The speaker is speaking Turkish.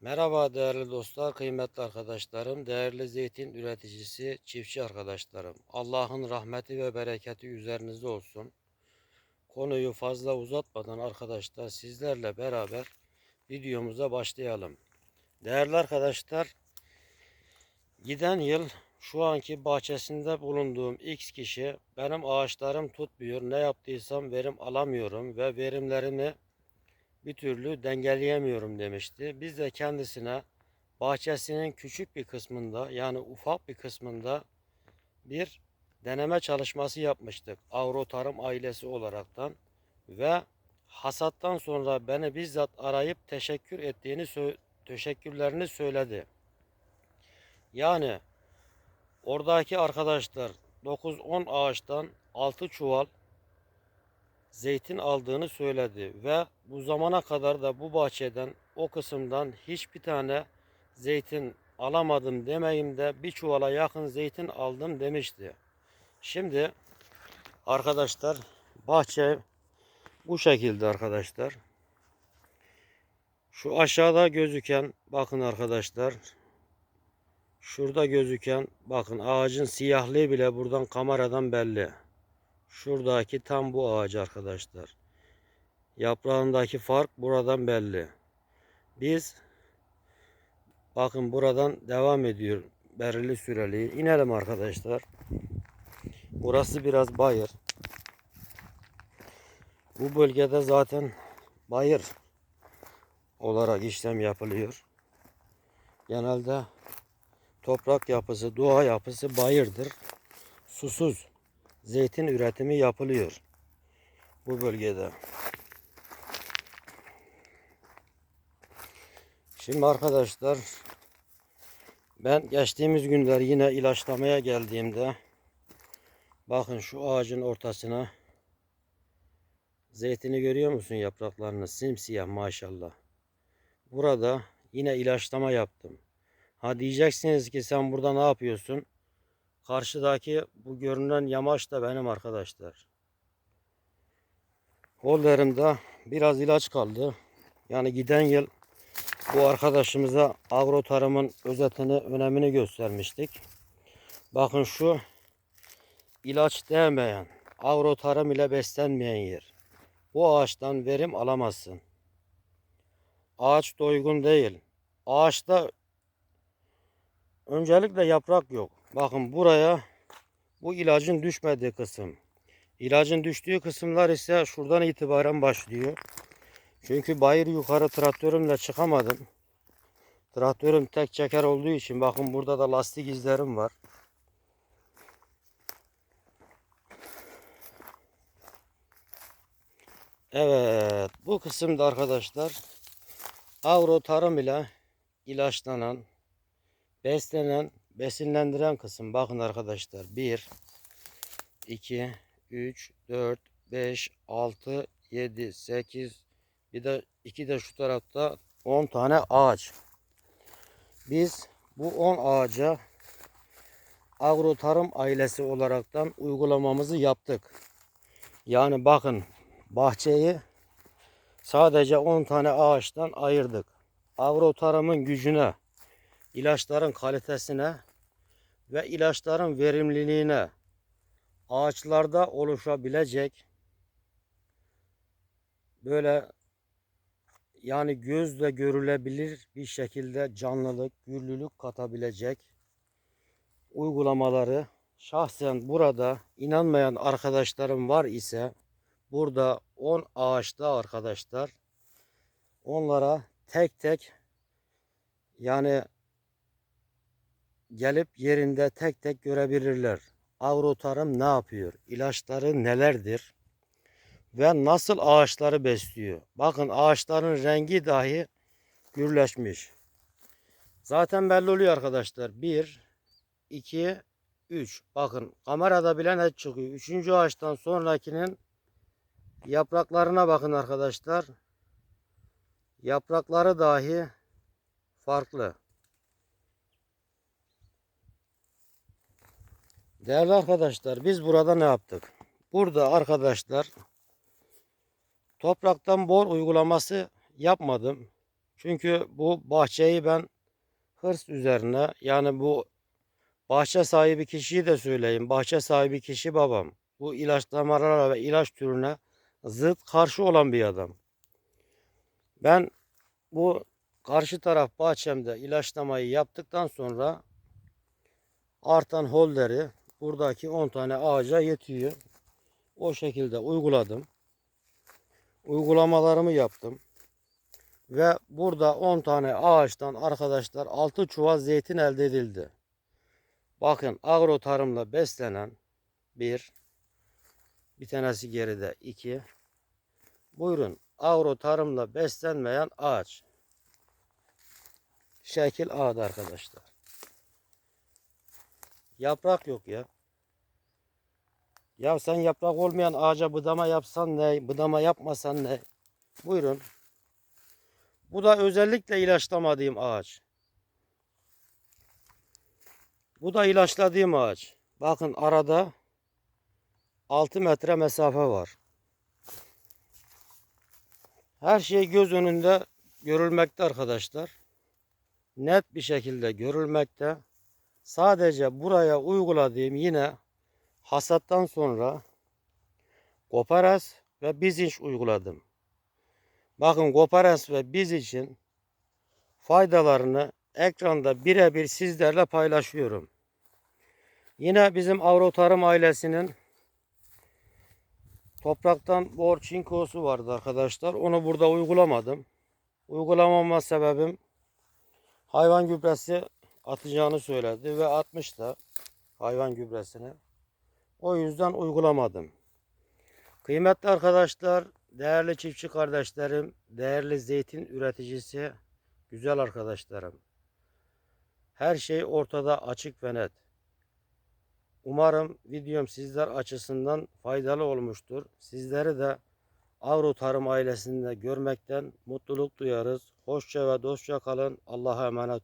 Merhaba değerli dostlar, kıymetli arkadaşlarım, değerli zeytin üreticisi, çiftçi arkadaşlarım. Allah'ın rahmeti ve bereketi üzerinizde olsun. Konuyu fazla uzatmadan arkadaşlar sizlerle beraber videomuza başlayalım. Değerli arkadaşlar, giden yıl şu anki bahçesinde bulunduğum X kişi benim ağaçlarım tutmuyor, ne yaptıysam verim alamıyorum ve verimlerimi bir türlü dengeleyemiyorum demişti. Biz de kendisine bahçesinin küçük bir kısmında yani ufak bir kısmında bir deneme çalışması yapmıştık. Avro Tarım ailesi olaraktan ve hasattan sonra beni bizzat arayıp teşekkür ettiğini teşekkürlerini söyledi. Yani oradaki arkadaşlar 9-10 ağaçtan 6 çuval zeytin aldığını söyledi ve bu zamana kadar da bu bahçeden o kısımdan hiçbir tane zeytin alamadım demeyim de bir çuvala yakın zeytin aldım demişti. Şimdi arkadaşlar bahçe bu şekilde arkadaşlar. Şu aşağıda gözüken bakın arkadaşlar. Şurada gözüken bakın ağacın siyahlığı bile buradan kameradan belli. Şuradaki tam bu ağaç arkadaşlar. Yaprağındaki fark buradan belli. Biz bakın buradan devam ediyor berili süreli. İnelim arkadaşlar. Burası biraz bayır. Bu bölgede zaten bayır olarak işlem yapılıyor. Genelde toprak yapısı, doğa yapısı bayırdır. Susuz zeytin üretimi yapılıyor bu bölgede. Şimdi arkadaşlar ben geçtiğimiz günler yine ilaçlamaya geldiğimde bakın şu ağacın ortasına zeytini görüyor musun yapraklarını simsiyah maşallah. Burada yine ilaçlama yaptım. Ha diyeceksiniz ki sen burada ne yapıyorsun? Karşıdaki bu görünen yamaç da benim arkadaşlar. Holderimde biraz ilaç kaldı. Yani giden yıl bu arkadaşımıza agro tarımın özetini, önemini göstermiştik. Bakın şu ilaç değmeyen, agro tarım ile beslenmeyen yer. Bu ağaçtan verim alamazsın. Ağaç doygun değil. Ağaçta öncelikle yaprak yok. Bakın buraya bu ilacın düşmediği kısım. İlacın düştüğü kısımlar ise şuradan itibaren başlıyor. Çünkü bayır yukarı traktörümle çıkamadım. Traktörüm tek çeker olduğu için bakın burada da lastik izlerim var. Evet bu kısımda arkadaşlar agro tarım ile ilaçlanan, beslenen, besinlendiren kısım. Bakın arkadaşlar 1, 2, 3, 4, 5, 6, 7, 8 bir de 2 de şu tarafta 10 tane ağaç. Biz bu 10 ağaca agro tarım ailesi olaraktan uygulamamızı yaptık. Yani bakın bahçeyi sadece 10 tane ağaçtan ayırdık. Agro tarımın gücüne, ilaçların kalitesine ve ilaçların verimliliğine ağaçlarda oluşabilecek böyle yani gözle görülebilir bir şekilde canlılık, gürlülük katabilecek uygulamaları şahsen burada inanmayan arkadaşlarım var ise burada 10 ağaçta arkadaşlar onlara tek tek yani gelip yerinde tek tek görebilirler. Agro tarım ne yapıyor? İlaçları nelerdir? Ve nasıl ağaçları besliyor? Bakın ağaçların rengi dahi gürleşmiş. Zaten belli oluyor arkadaşlar. 1, 2, 3. Bakın kamerada bile net çıkıyor. Üçüncü ağaçtan sonrakinin yapraklarına bakın arkadaşlar. Yaprakları dahi farklı. Değerli arkadaşlar biz burada ne yaptık? Burada arkadaşlar topraktan bor uygulaması yapmadım. Çünkü bu bahçeyi ben hırs üzerine yani bu bahçe sahibi kişiyi de söyleyeyim. Bahçe sahibi kişi babam. Bu ilaçlamalara ve ilaç türüne zıt karşı olan bir adam. Ben bu karşı taraf bahçemde ilaçlamayı yaptıktan sonra artan holderi buradaki 10 tane ağaca yetiyor. O şekilde uyguladım. Uygulamalarımı yaptım. Ve burada 10 tane ağaçtan arkadaşlar 6 çuval zeytin elde edildi. Bakın agro tarımla beslenen bir, bir tanesi geride iki. Buyurun agro tarımla beslenmeyen ağaç. Şekil A'da arkadaşlar. Yaprak yok ya. Ya sen yaprak olmayan ağaca budama yapsan ne, budama yapmasan ne? Buyurun. Bu da özellikle ilaçlamadığım ağaç. Bu da ilaçladığım ağaç. Bakın arada 6 metre mesafe var. Her şey göz önünde görülmekte arkadaşlar. Net bir şekilde görülmekte. Sadece buraya uyguladığım yine hasattan sonra koparas ve bizinç uyguladım. Bakın koparas ve biz için faydalarını ekranda birebir sizlerle paylaşıyorum. Yine bizim Avrotarım ailesinin topraktan bor çinkosu vardı arkadaşlar. Onu burada uygulamadım. Uygulamama sebebim hayvan gübresi atacağını söyledi ve atmış da hayvan gübresini. O yüzden uygulamadım. Kıymetli arkadaşlar, değerli çiftçi kardeşlerim, değerli zeytin üreticisi, güzel arkadaşlarım. Her şey ortada açık ve net. Umarım videom sizler açısından faydalı olmuştur. Sizleri de Avro Tarım ailesinde görmekten mutluluk duyarız. Hoşça ve dostça kalın. Allah'a emanet